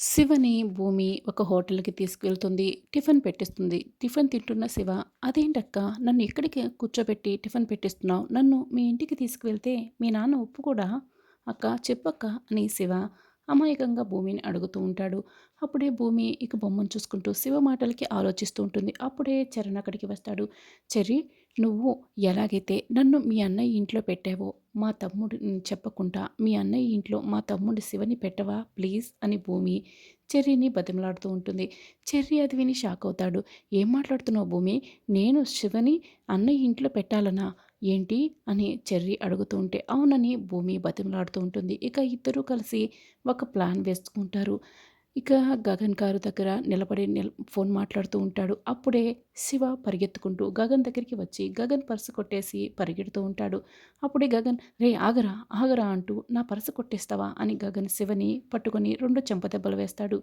శివని భూమి ఒక హోటల్‌కి తీసుకువెళ్తుంది. టిఫిన్ పెట్టిస్తుంది. టిఫిన్ తింటున్న శివ, "అదేంటక్క నన్ను ఇక్కడికి కూర్చోబెట్టి టిఫిన్ పెట్టిస్తున్నావు. నన్ను మీ ఇంటికి తీసుకువెళ్తే మీ నాన్న ఒప్పుకోడా? అక్క చెప్పక్క" అని శివ అమాయకంగా భూమిని అడుగుతూ ఉంటాడు. అప్పుడే భూమి ఇక బొమ్మను చూసుకుంటూ శివ మాటలకి ఆలోచిస్తూ ఉంటుంది. అప్పుడే చరణ్ అక్కడికి వస్తాడు. చెర్రి నువ్వు ఎలాగైతే నన్ను మీ అన్నయ్య ఇంట్లో పెట్టావో, మా తమ్ముడు చెప్పకుండా మీ అన్నయ్య ఇంట్లో మా తమ్ముడు శివని పెట్టవా ప్లీజ్" అని భూమి చెర్రీని బతిమలాడుతూ ఉంటుంది. చెర్రీ అది విని షాక్ అవుతాడు. "ఏం మాట్లాడుతున్నావు భూమి? నేను శివని అన్నయ్య ఇంట్లో పెట్టాలనా? ఏంటి?" అని చెర్రీ అడుగుతూ ఉంటే, అవునని భూమి బతిమలాడుతూ ఉంటుంది. ఇక ఇద్దరూ కలిసి ఒక ప్లాన్ వేసుకుంటారు. ఇక గగన్ కారు దగ్గర నిలబడి నిల్ ఫోన్ మాట్లాడుతూ ఉంటాడు. అప్పుడే శివ పరిగెత్తుకుంటూ గగన్ దగ్గరికి వచ్చి గగన్ పర్సు కొట్టేసి పరిగెడుతూ ఉంటాడు. అప్పుడే గగన్ "రేయ్ ఆగరా, ఆగరా" అంటూ "నా పర్సు కొట్టేస్తావా?" అని గగన్ శివని పట్టుకొని రెండు చెంపదెబ్బలు వేస్తాడు.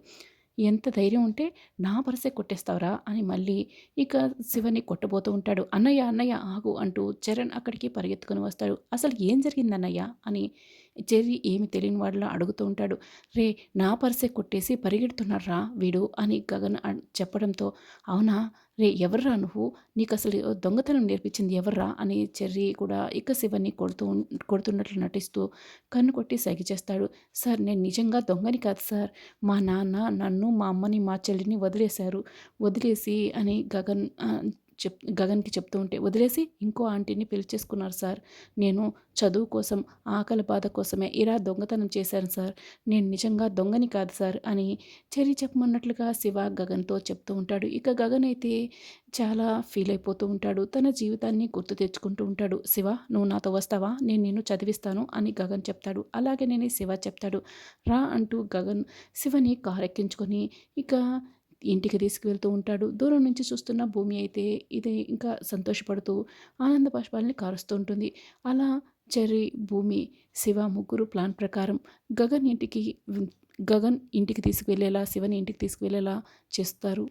"ఎంత ధైర్యం ఉంటే నా పర్సే కొట్టేస్తావురా" అని మళ్ళీ ఇక శివని కొట్టబోతూ ఉంటాడు. "అన్నయ్య, అన్నయ్య ఆగు" అంటూ చరణ్ అక్కడికి పరిగెత్తుకొని వస్తాడు. "అసలు ఏం జరిగిందన్నయ్య?" అని చెర్రీ ఏమి తెలియని వాడిలా అడుగుతూ ఉంటాడు. రే నా పర్సే కొట్టేసి పరిగెడుతున్నారా వీడు" అని గగన్ చెప్పడంతో, "అవునా? రే ఎవర్రా నువ్వు? నీకు అసలు దొంగతనం నేర్పించింది ఎవర్రా?" అని చెర్రీ కూడా ఇక శివని కొడుతూ కొడుతున్నట్లు నటిస్తూ కన్ను కొట్టి సైగ చేస్తాడు. "సార్ నేను నిజంగా దొంగని కాదు సార్. మా నాన్న నన్ను, మా అమ్మని, మా చెల్లిని వదిలేశారు. వదిలేసి" అని గగన్ చెప్ గగన్‌కి చెప్తూ ఉంటే, "వదిలేసి ఇంకో ఆంటీని పెళ్ళి చేసుకున్నారు సార్. నేను చదువు కోసం, ఆకలి బాధ కోసమే ఇలా దొంగతనం చేశాను సార్. నేను నిజంగా దొంగని కాదు సార్" అని చెరి చెప్పమన్నట్లుగా శివ గగన్‌తో చెప్తూ ఉంటాడు. ఇక గగన్ అయితే చాలా ఫీల్ అయిపోతూ ఉంటాడు. తన జీవితాన్ని గుర్తు తెచ్చుకుంటూ ఉంటాడు. "శివ నువ్వు నాతో వస్తావా? నేను నిన్ను చదివిస్తాను" అని గగన్ చెప్తాడు. అలాగే నేనే శివ చెప్తాడు. "రా" అంటూ గగన్ శివని కారెక్కించుకొని ఇక ఇంటికి తీసుకువెళ్తూ ఉంటాడు. దూరం నుంచి చూస్తున్న భూమి అయితే ఇది ఇంకా సంతోషపడుతూ ఆనంద బాష్పాల్ని కారుస్తూ ఉంటుంది. అలా చెర్రీ, భూమి, శివ ముగ్గురు ప్లాన్ ప్రకారం గగన్ ఇంటికి గగన్ ఇంటికి తీసుకువెళ్ళేలా, శివని ఇంటికి తీసుకువెళ్ళేలా చేస్తారు.